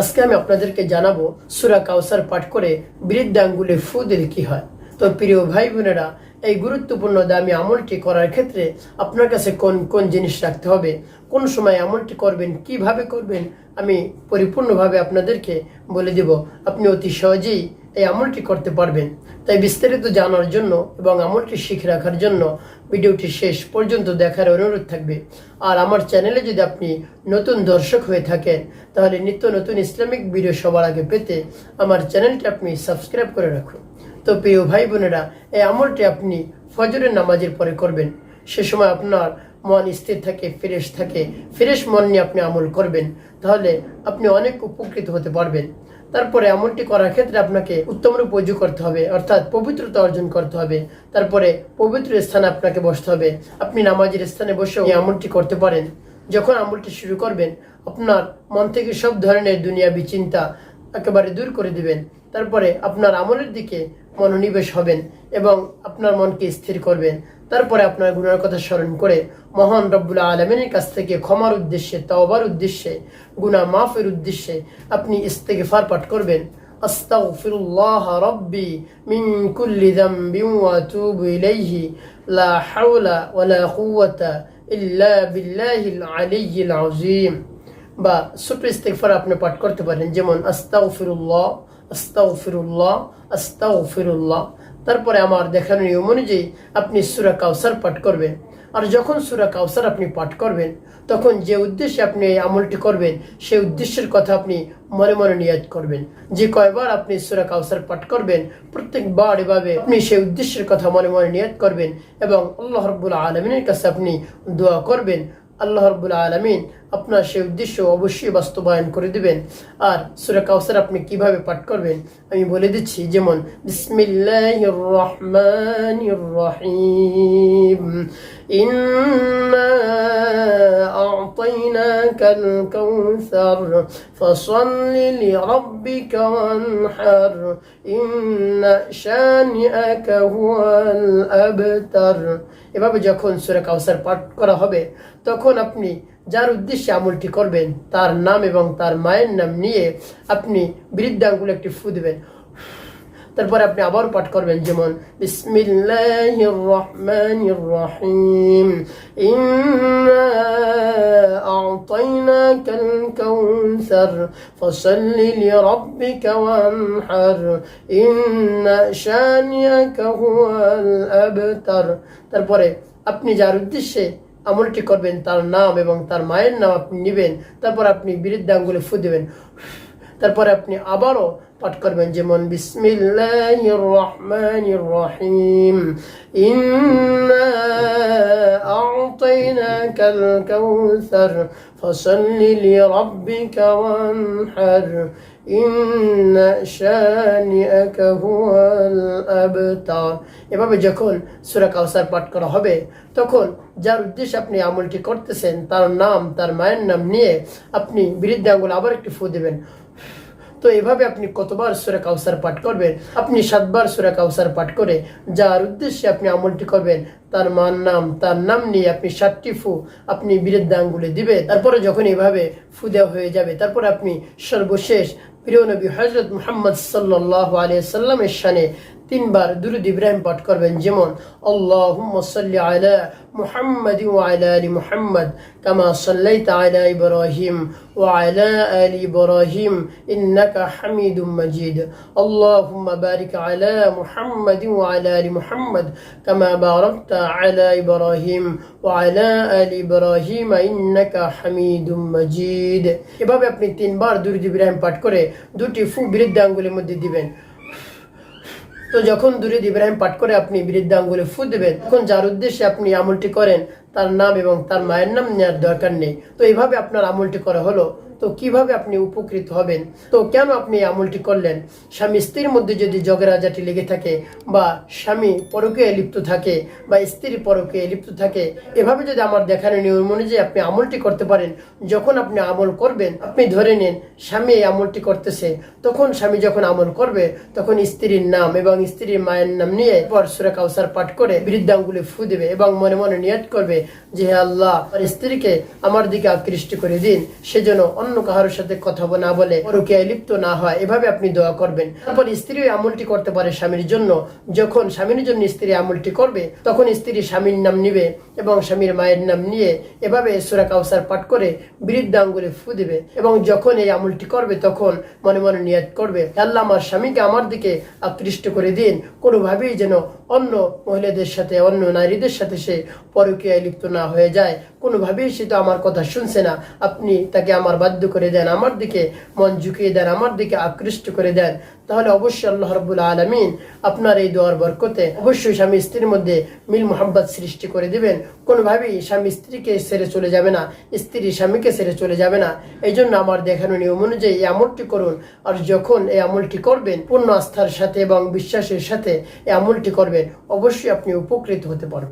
আজকে আমি আপনাদেরকে জানাব সুরা কাউসার পাঠ করে বৃদ্ধাঙ্গুলে ফু দিলে কি হয়। তো প্রিয় ভাই বোনেরা, এই গুরুত্বপূর্ণ দামি আমলটি করার ক্ষেত্রে আপনার কাছে কোন কোন জিনিস রাখতে হবে, কোন সময় আমলটি করবেন, কীভাবে করবেন, আমি পরিপূর্ণভাবে আপনাদেরকে বলে দেব। আপনি অতি সহজেই এই আমলটি করতে পারবেন। তাই বিস্তারিত জানার জন্য এবং আমলটি শিখে রাখার জন্য ভিডিওটি শেষ পর্যন্ত দেখার অনুরোধ থাকবে। আর আমার চ্যানেলে যদি আপনি নতুন দর্শক হয়ে থাকেন, তাহলে নিত্য নতুন ইসলামিক ভিডিও সবার আগে পেতে আমার চ্যানেলটি আপনি সাবস্ক্রাইব করে রাখুন। তো প্রিয় ভাই বোনেরা, এই আমলটি আপনি ফজরের নামাজের পরে করবেন। সে সময় আপনার মন স্থির থাকে, ফ্রেশ থাকে। ফ্রেশ মন নিয়ে আপনি আমল করবেন। তাহলে আপনি অনেক উপকৃত হতে পারবেন। তারপরে আমলটি করার ক্ষেত্রে আপনাকে উত্তম রূপ অজু করতে হবে, অর্থাৎ পবিত্রতা অর্জন করতে হবে। তারপরে পবিত্র স্থানে আপনাকে বসতে হবে। আপনি নামাজের স্থানে বসে এই আমলটি করতে পারেন। যখন আমলটি শুরু করবেন, আপনার মন থেকে সব ধরনের দুনিয়া বিচিন্তা একেবারে দূর করে দিবেন। তারপরে আপনার আমলের দিকে মনোনিবেশ হবেন এবং আপনার মনকে স্থির করবেন। তারপরে আপনার গুনার কথা স্মরণ করে মহান রব্বুল আলমিনের কাছ থেকে ক্ষমার উদ্দেশ্যে, তাওবার উদ্দেশ্যে গুনা মাফের উদ্দেশ্যে আপনি ইস্তেকে ফার পাঠ করবেন। أستغفر الله ربي من كل ذنب وأتوب إليه لا حول ولا قوة إلا بالله العلي العظيم বা ছোট্ট আপনি পাঠ করতে পারেন, যেমন আস্তাগফিরুল্লাহ আস্তাগফিরুল্লাহ আস্তাগফিরুল্লাহ। তারপরে আমার দেখানো নিয়ম অনুযায়ী আপনি সুরা কাউসার পাঠ করবেন। আর যখন সুরা কাউসার আপনি পাঠ করবেন, তখন যে উদ্দেশ্যে আপনি এই আমলটি করবেন, সেই উদ্দেশ্যের কথা আপনি মনে মনে নিয়াদ করবেন। যে কয়বার আপনি সুরা কাউসার পাঠ করবেন, প্রত্যেকবার এভাবে আপনি সেই উদ্দেশ্যের কথা মনে মনে নিয়াদ করবেন এবং আল্লাহ রব্বুল আলমিনের কাছে আপনি দোয়া করবেন। আল্লাহ রব্বুল আলমিন আপনার সেই উদ্দেশ্য অবশ্যই বাস্তবায়ন করে দিবেন আর সুরা কাউসার আপনি কিভাবে পাঠ করবেন আমি বলে দিচ্ছি যেমন বিসমিল্লাহ রহমান রহিম ইন্না أعطيناك الكوثر فصل لربك وانحر إن شانئك هو الأبتر এভাবে যখন সুরা কাউসার পাঠ করা হবে তখন আপনি যার উদ্দেশ্যে আমলটি করবেন, তার নাম এবং তার মায়ের নাম নিয়ে আপনি বৃদ্ধাঙ্গুল একটি ফু দেবেন। তারপরে আপনি আবার পাঠ করবেন যেমন, বিসমিল্লাহির রহমানির রহিম। ইন্না আ'তাইনাকাল কাউসার, ফসল্লি লিরাব্বিকা ওয়ানহার। ইন্না শানিয়াকা হুয়াল তারপরে আপনি যার উদ্দেশ্যে আমলটি করবেন, তার নাম এবং তার মায়ের নাম আপনি নেবেন, তারপর আপনি বৃদ্ধাঙ্গুলে ফু দেবেন। তারপরে আপনি আবারও পাঠ করবেন যেমন, বিসমিল্লাহির রহমানির রহিম। ইন্না কাউসার ফসল্লি লিরাব্বিকা ওয়ানহার ইন্না শানিআকা হুয়াল আবতার এভাবে যখন সূরা কাউসার পাঠ করা হবে, তখন যার উদ্দেশ্যে আপনি আমলটি করতেছেন, তার নাম, তার মায়ের নাম নিয়ে আপনি বৃদ্ধাঙ্গুল আবার একটি ফু দেবেন। তো এভাবে আপনি কতবার সুরা কাউসার পাঠ করবেন? আপনি সাতবার সুরা কাউসার পাঠ করে যার উদ্দেশ্যে আপনি আমলটি করবেন তার মান নাম, তার নাম নিয়ে আপনি সাতটি ফু আপনি বীরের আঙ্গুলে দিবে। তারপরে যখন এভাবে ফু দেওয়া হয়ে যাবে, তারপরে আপনি সর্বশেষ প্রিয় নবী হজরত মুহাম্মদ সাল্লাহ আলিয়া শানে তিনবার দুরুদ ইব্রাহিম পাঠ করবেন। যেমন, আল্লাহুম্মা সাল্লি আলা মুহাম্মাদ কামা সাল্লাইতা আলা ইব্রাহিম ওয়া আলা আলি ইব্রাহিম ইন্নাকা হামিদুম মাজিদ। আল্লাহুম্মা মুহাম্মদ কামা বারাকতা ইব্রাহিম ওয়া আলা আলি ইব্রাহিম ইন্নাকা হামিদুম মাজিদ। এভাবে আপনি তিনবার দুরুদ ইব্রাহিম পাঠ করে দুটি ফু বিরুদ্ধ আঙ্গুলের মধ্যে দিবেন। তো যখন দূরে ইব্রাহিম পাঠ করে আপনি বৃদ্ধ আঙ্গুলে ফু দেবেন, তখন যার উদ্দেশ্যে আপনি আমলটি করেন, তার নাম এবং তার মায়ের নাম নেওয়ার দরকার নেই। তো এইভাবে আপনার আমলটি করা হলো। তো কীভাবে আপনি উপকৃত হবেন? তো কেন আপনি আমলটি করলেন? স্বামী স্ত্রীর মধ্যে যদি জগরাজাটি লেগে থাকে বা স্বামী পরকে লিপ্ত থাকে বা স্ত্রী পরকে লিপ্ত থাকে, এভাবে যদি আমার দেখানো নিয়ম অনুযায়ী আপনি আমলটি করতে পারেন, যখন আপনি আমল করবেন, আপনি ধরে নেন স্বামী এই আমলটি করতেছে, তখন স্বামী যখন আমল করবে, তখন স্ত্রীর নাম এবং স্ত্রীর মায়ের নাম নিয়ে পর সুরা কাউসার পাঠ করে বৃদ্ধাঙ্গুলি ফু দেবে এবং মনে মনে নিয়ত করবে যে আল্লাহ আর স্ত্রীকে আমার দিকে আকৃষ্ট করে দিন, সেজন্য অন্য কারোর সাথে কথা না বলে পরকীয়ায় লিপ্ত না হয় এভাবে আপনি দোয়া করবেন। তারপর স্ত্রী আমলটি করতে পারে স্বামীর জন্য। যখন স্বামীর জন্য স্ত্রী আমলটি করবে, তখন স্ত্রী স্বামীর নাম নিবে এবং স্বামীর মায়ের নাম নিয়ে এভাবে সুরা কাউসার পাঠ করে বৃদ্ধ আঙ্গুলে ফু দেবে। এবং যখন এই আমলটি করবে, তখন মনে মনে নিয়াত করবে আল্লাহ, আমার স্বামীকে আমার দিকে আকৃষ্ট করে দিন। কোনোভাবেই যেন অন্য মহিলাদের সাথে, অন্য নারীদের সাথে সে পরকীয়ায় লিপ্ত না হয়ে যায়। কোনোভাবেই সে তো আমার কথা শুনছে না। আপনি তাকে আমার বাধ্য করে দেন, আমার দিকে মন ঝুঁকিয়ে দেন, আমার দিকে আকৃষ্ট করে দেন। তাহলে অবশ্যই আল্লাহ রব্বুল আলমিন আপনার এই দোয়ার বরকতে অবশ্যই স্বামী স্ত্রীর মধ্যে মিল মোহাম্মদ সৃষ্টি করে দিবেন। কোনোভাবেই স্বামী স্ত্রীকে সেরে চলে যাবে না স্ত্রী স্বামীকে সেরে চলে যাবে না। এই জন্য আমার দেখানো নিয়ম অনুযায়ী এই আমলটি করুন। আর যখন এই আমলটি করবেন, পূর্ণ আস্থার সাথে এবং বিশ্বাসের সাথে এই আমলটি করবেন, অবশ্যই আপনি উপকৃত হতে পারবেন।